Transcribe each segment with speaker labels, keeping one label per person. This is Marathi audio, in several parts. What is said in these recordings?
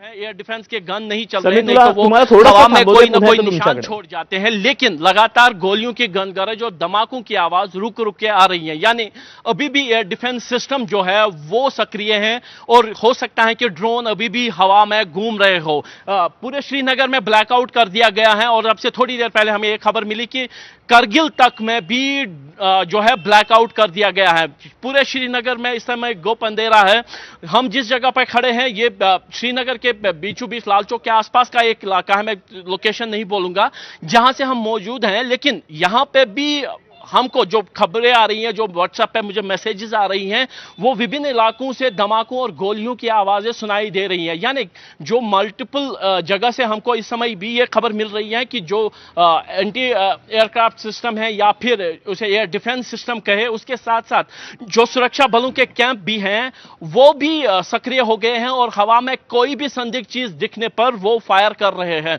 Speaker 1: है एयर डिफेंस के गन नहीं चल रहे नहीं तो वो हवा में कोई ना कोई निशान छोड़ जाते हैं लेकिन लगातार गोलियों की गनगरज और धमाकों की आवाज़ रुक रुक के आ रही है। यानी अभी भी एयर डिफेंस सिस्टम जो है वो सक्रिय है और हो सकता है कि ड्रोन अभी भी हवा में घूम रहे हो। पूरे श्रीनगर में ब्लैकआउट कर दिया गया है और अब से थोड़ी देर पहले हमें एक खबर मिली कि करगिल तक में भी जो है ब्लैकआउट कर दिया गया है। पूरे श्रीनगर में इस समय गोप अंधेरा है। हम जिस जगह पर खड़े हैं, ये श्रीनगर के बीचों बीच लाल चौक के आसपास का एक इलाका है, मैं लोकेशन नहीं बोलूँगा, जहाँ से हम मौजूद हैं, लेकिन यहाँ पे भी हमको जो खबरें आ रही हैं, जो व्हाट्सएप पे मुझे मैसेजेस आ रही हैं, वो विभिन्न इलाकों से, धमाकों और गोलियों की आवाज़ें सुनाई दे रही हैं। यानी जो मल्टीपल जगह से हमको इस समय भी ये खबर मिल रही है कि जो एंटी एयरक्राफ्ट सिस्टम है या फिर उसे एयर डिफेंस सिस्टम कहे, उसके साथ साथ जो सुरक्षा बलों के कैंप भी हैं, वो भी सक्रिय हो गए हैं और हवा में कोई भी संदिग्ध चीज़ दिखने पर वो फायर कर रहे हैं।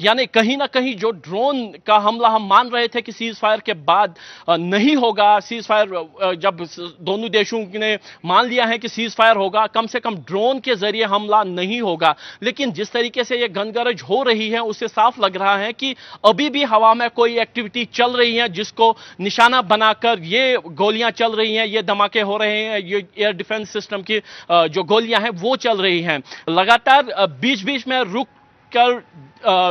Speaker 1: यानी कहीं ना कहीं जो ड्रोन का हमला हम मान रहे थे कि सीज फायर के बाद अ, नहीं होगा सीज फायर जब दोनों देशों ने मान लिया है कि सीज फायर होगा कम से कम ड्रोन के ज़रिए हमला नहीं होगा। लेकिन जिस तरीके से यह गनगरज हो रही है उससे साफ़ लग रहा है कि अभी भी हवा में कोई एक्टिविटी चल रही है जिसको निशाना बनाकर ये गोलियाँ चल रही हैं ये धमाके हो रहे हैं ये एयर डिफेंस सिस्टम की जो गोलियाँ हैं वो चल रही हैं। लगातार बीच बीच में रुक कर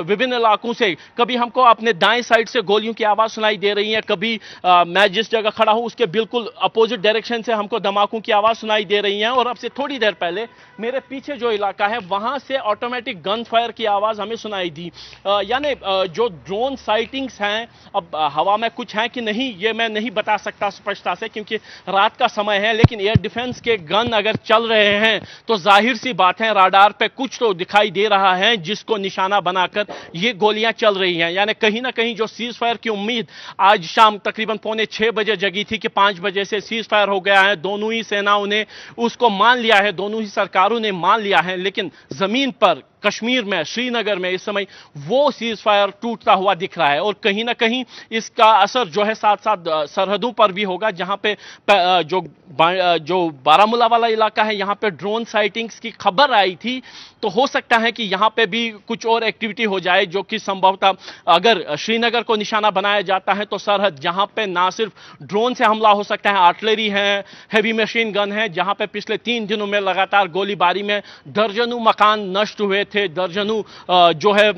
Speaker 1: विभिन्न इलाकों से। कभी हमको अपने दाएँ साइड से गोलियों की आवाज़ सुनाई दे रही है कभी अ, मैं जिस जगह खड़ा हूँ उसके बिल्कुल अपोजिट डायरेक्शन से हमको धमाकों की आवाज़ सुनाई दे रही है और अब से थोड़ी देर पहले मेरे पीछे जो इलाका है वहाँ से ऑटोमेटिक गन फायर की आवाज़ हमें सुनाई दी। यानी जो ड्रोन साइटिंग्स हैं अब हवा में कुछ है कि नहीं ये मैं नहीं बता सकता स्पष्टता से क्योंकि रात का समय है लेकिन एयर डिफेंस के गन अगर चल रहे हैं तो ज़ाहिर सी बात है राडार पे कुछ तो दिखाई दे रहा है जिसको निशाना बनाकर ये गोलियाँ चल रही हैं। यानी कहीं ना कहीं जो सीज फायर की उम्मीद आज शाम तकरीबन पौने छह बजे जगी थी कि पाँच बजे से सीज फायर हो गया है। दोनों ही सेनाओं ने उसको मान लिया है, दोनों ही सरकारों ने मान लिया है, लेकिन ज़मीन पर कश्मीर में, श्रीनगर में इस समय वो सीज फायर टूटता हुआ दिख रहा है। और कहीं ना कहीं इसका असर जो है साथ साथ सरहदों पर भी होगा, जहाँ पे जो जो बारामूला वाला इलाका है, यहाँ पे ड्रोन साइटिंग्स की खबर आई थी। तो हो सकता है कि यहाँ पे भी कुछ और एक्टिविटी हो जाए, जो कि संभवतः, अगर श्रीनगर को निशाना बनाया जाता है तो सरहद जहाँ पे ना सिर्फ़ ड्रोन से हमला हो सकता है आर्टिलरी है हैवी मशीन गन है, जहाँ पे पिछले तीन दिनों में लगातार गोलीबारी में दर्जनों मकान नष्ट हुए थे, दर्जनों जो है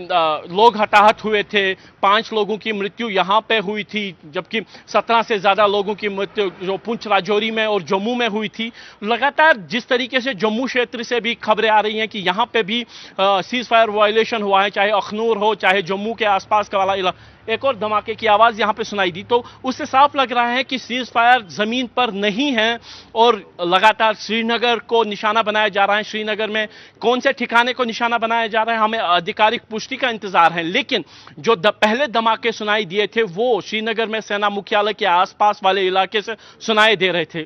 Speaker 1: लोग हताहत हुए थे। पाँच लोगों की मृत्यु यहाँ पे हुई थी, जबकि सत्रह से ज़्यादा लोगों की मृत्यु जो पुंछ राजौरी में और जम्मू में हुई थी। लगातार जिस तरीके से जम्मू क्षेत्र से भी खबरें आ रही हैं कि यहाँ पे भी सीज फायर वायलेशन हुआ है, चाहे अखनूर हो, चाहे जम्मू के आसपास का वाला इलाका एक और धमाके की आवाज़ यहाँ पे सुनाई दी। तो उससे साफ़ लग रहा है कि सीज फायर ज़मीन पर नहीं है और लगातार श्रीनगर को निशाना बनाया जा रहा है। श्रीनगर में कौन से ठिकाने को निशाना बनाया जा रहा है हमें आधिकारिक पुष्टि का इंतज़ार है। लेकिन जो द, पहले धमाके सुनाई दिए थे वो श्रीनगर में सेना मुख्यालय के आसपास वाले इलाके से सुनाए दे रहे थे।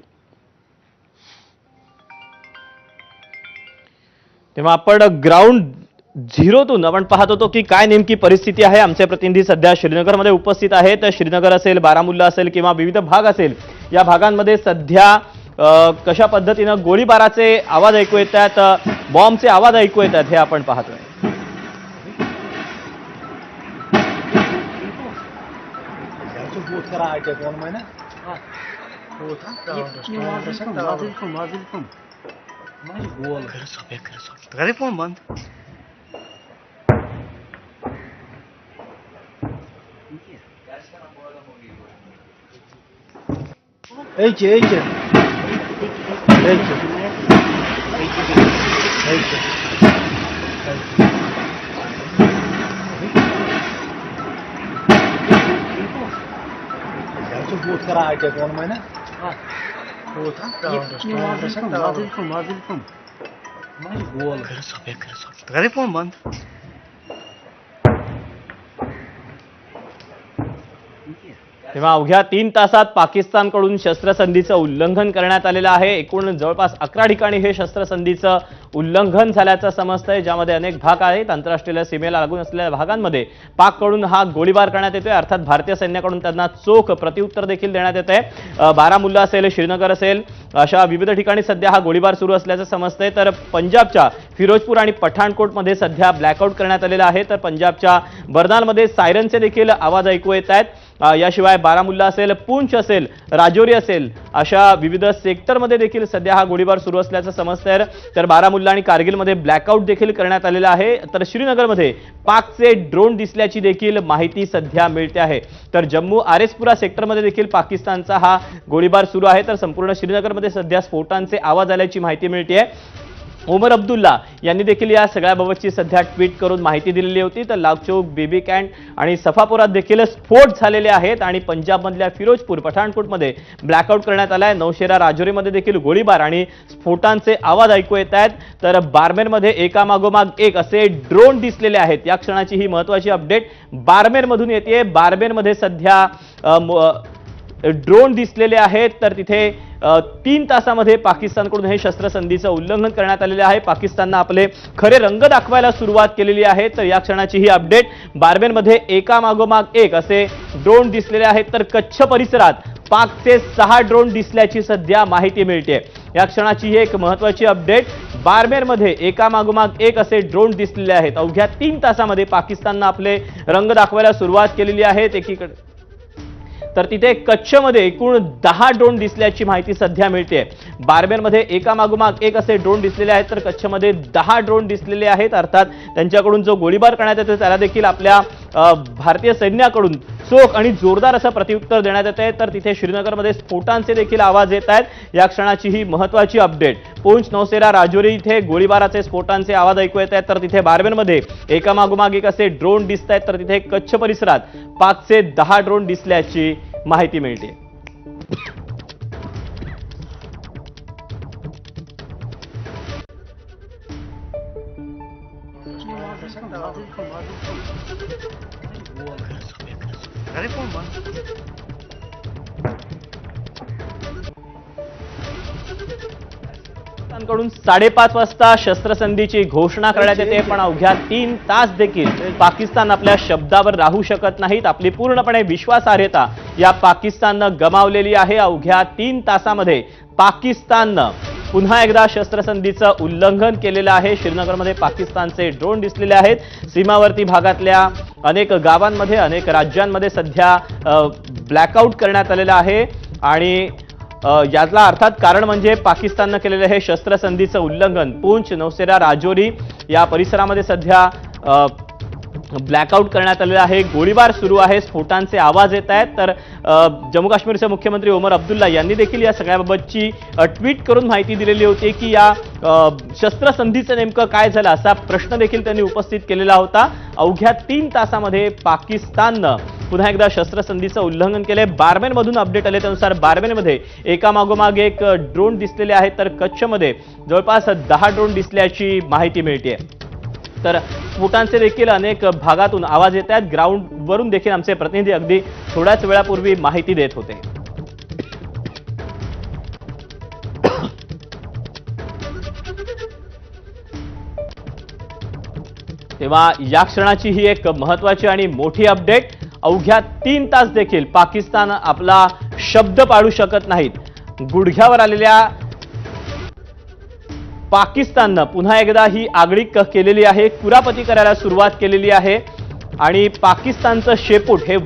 Speaker 2: तेव्हा आपण ग्राउंड झिरोतून आपण पाहत होतो की काय नेमकी परिस्थिती आहे. आमचे प्रतिनिधी सध्या श्रीनगरमध्ये उपस्थित आहेत. श्रीनगर असेल बारामुल्ला असेल किंवा विविध भाग असेल या भागांमध्ये सध्या कशा पद्धतीनं गोळीबाराचे आवाज ऐकू येत आहेत बॉम्बचे आवाज ऐकू येत आहेत. हे आपण पाहतोय
Speaker 3: Eetje, eetje.
Speaker 4: Eetje. Eetje. Ja, zo voort geraakt heb, hoor, mijn. Voort, telefoon, je
Speaker 3: telefoon, man.
Speaker 2: तेव्हा अवघ्या तीन तासात पाकिस्तानकडून शस्त्रसंधीचं उल्लंघन करण्यात आलेलं आहे. एकूण जवळपास अकरा ठिकाणी हे शस्त्रसंधीचं उल्लंघन झाल्याचं समजतंय ज्यामध्ये अनेक भाग आहेत. आंतरराष्ट्रीय सीमेला लागून असलेल्या भागांमध्ये पाककडून हा गोळीबार करण्यात येतोय. अर्थात भारतीय सैन्याकडून त्यांना चोख प्रत्युत्तर देखील देण्यात येत आहे बारामुल्ला असेल श्रीनगर असेल अशा विविध ठिकाणी सध्या हा गोळीबार सुरू असल्याचं समजतंय. तर पंजाबच्या फिरोजपूर आणि पठाणकोटमध्ये सध्या ब्लॅकआउट करण्यात आलेला आहे. तर पंजाबच्या बर्नालमध्ये सायरनचे देखील आवाज ऐकू येत आहेत. याशिवाय बारामुल्ला असेल पूंछ असेल राजौरी असेल अशा विविध सेक्टरमध्ये देखील सध्या हा गोळीबार सुरू असल्याचं समजतंय. तर बारामुल्ला आणि कारगिलमध्ये ब्लॅकआउट देखील करण्यात आलेला आहे. तर श्रीनगरमध्ये पाकचे ड्रोन दिसल्याची देखील माहिती सध्या मिळते आहे. तर जम्मू आरेसपुरा सेक्टरमध्ये देखील पाकिस्तानचा हा गोळीबार सुरू आहे. तर संपूर्ण श्रीनगरमध्ये सध्या स्फोटांचे आवाज आल्याची माहिती मिळते आहे ओमर अब्दुल्ला यांनी देखील या सगळ्याबाबतची सध्या ट्विट करून माहिती दिलेली होती. तर लालचौक बेबी कॅन्ट आणि सफापुरात देखील स्फोट झालेले आहेत आणि पंजाबमधल्या फिरोजपूर पठाणकोटमध्ये ब्लॅकआउट करण्यात आलाय. नौशेरा राजौरीमध्ये देखील गोळीबार आणि स्फोटांचे आवाज ऐकू येत आहेत. तर बारमेरमध्ये एकामागोमाग एक असे ड्रोन दिसलेले आहेत. या क्षणाची ही महत्वाची अपडेट बारमेरमधून येते बारमेरमध्ये सध्या म- ड्रोन दिसलेले आहेत. तर तिथे तीन तासामध्ये पाकिस्तानकडून हे शस्त्रसंधीचं उल्लंघन करण्यात आलेलं आहे. पाकिस्ताननं आपले खरे रंग दाखवायला सुरुवात केलेली आहे. तर या क्षणाची ही अपडेट. बारबेनमध्ये एकामागोमाग एक असे ड्रोन दिसलेले आहेत. तर कच्छ परिसरात पाकचे सहा ड्रोन दिसल्याची सध्या माहिती मिळते या क्षणाची ही एक महत्वाची अपडेट. बारमेरमध्ये एकामागोमाग एक असे ड्रोन दिसलेले आहेत. अवघ्या तीन तासामध्ये पाकिस्ताननं आपले रंग दाखवायला सुरुवात केलेली आहे. एकीकडे तर तिथे कच्छमध्ये एकूण दहा ड्रोन दिसल्याची माहिती सध्या मिळते. बारबेरमध्ये एका मागोमाग एक असे ड्रोन दिसलेले आहेत तर कच्छमध्ये दहा ड्रोन दिसलेले आहेत अर्थात त्यांच्याकडून जो गोळीबार करण्यात येतो त्याला देखील आपल्या भारतीय सैन्याकडून चोख आणि जोरदार असं प्रत्युत्तर देण्यात येत आहे. तर तिथे श्रीनगरमध्ये स्फोटांचे देखील आवाज येत आहेत. या क्षणाची ही महत्वाची अपडेट. पूंछ नौसेरा राजौरी इथे गोळीबाराचे स्फोटांचे आवाज ऐकू येत आहेत. तर तिथे बारबेनमध्ये एकामागोमाग एक असे ड्रोन दिसत आहेत. तर तिथे कच्छ परिसरात पाचशे दहा ड्रोन दिसल्याची माहिती मिळते.
Speaker 3: अरे फोन bomba?
Speaker 2: कडून साडेपाच वाजता शस्त्रसंधीची घोषणा करण्यात येते पण अवघ्या तीन तास देखील पाकिस्तान आपल्या शब्दावर राहू शकत नाहीत आपली पूर्णपणे विश्वासार्हता या पाकिस्ताननं गमावलेली आहे अवघ्या तीन तासामध्ये पाकिस्ताननं पुन्हा एकदा शस्त्रसंधीचं उल्लंघन केलेलं आहे. श्रीनगरमध्ये पाकिस्तानचे ड्रोन दिसलेले आहेत. सीमावर्ती भागातल्या अनेक गावांमध्ये अनेक राज्यांमध्ये सध्या ब्लॅकआउट करण्यात आलेलं आहे. आणि यातला अर्थात कारण म्हणजे पाकिस्ताननं केलेलं हे शस्त्रसंधीचं उल्लंघन. पूंछ नौसेरा राजौरी या परिसरामध्ये सध्या ब्लॅकआउट करण्यात आलेलं आहे. गोळीबार सुरू आहे. स्फोटांचे आवाज येत आहेत. तर जम्मू काश्मीरचे मुख्यमंत्री ओमर अब्दुल्ला यांनी देखील या सगळ्याबाबतची ट्विट करून माहिती दिलेली होती की या शस्त्रसंधीचं नेमकं काय झालं असा प्रश्न देखील त्यांनी उपस्थित केलेला होता. अवघ्या तीन तासामध्ये पाकिस्ताननं पुन्हा एकदा शस्त्रसंधीचं उल्लंघन केलंय. बारमेनमधून अपडेट आले त्यानुसार बारमेनमध्ये एकामागोमाग एक ड्रोन दिसलेले आहेत. तर कच्छमध्ये जवळपास दहा ड्रोन दिसल्याची माहिती मिळते तर स्फोटांचे देखील अनेक भागातून आवाज येत आहेत. ग्राउंडवरून देखील आमचे प्रतिनिधी अगदी थोड्याच वेळापूर्वी माहिती देत होते. तेव्हा या क्षणाची ही एक महत्वाची आणि मोठी अपडेट. अवघ्या तीन तास देखील पाकिस्तान आपला शब्द पाडू शकत नाहीत. गुडघ्यावर आलेल्या पाकिस्ताननं पुन्हा एकदा ही आगळी क केलेली आहे. कुरापती करायला सुरुवात केलेली आहे. आणि पाकिस्तानचं शेपूट हे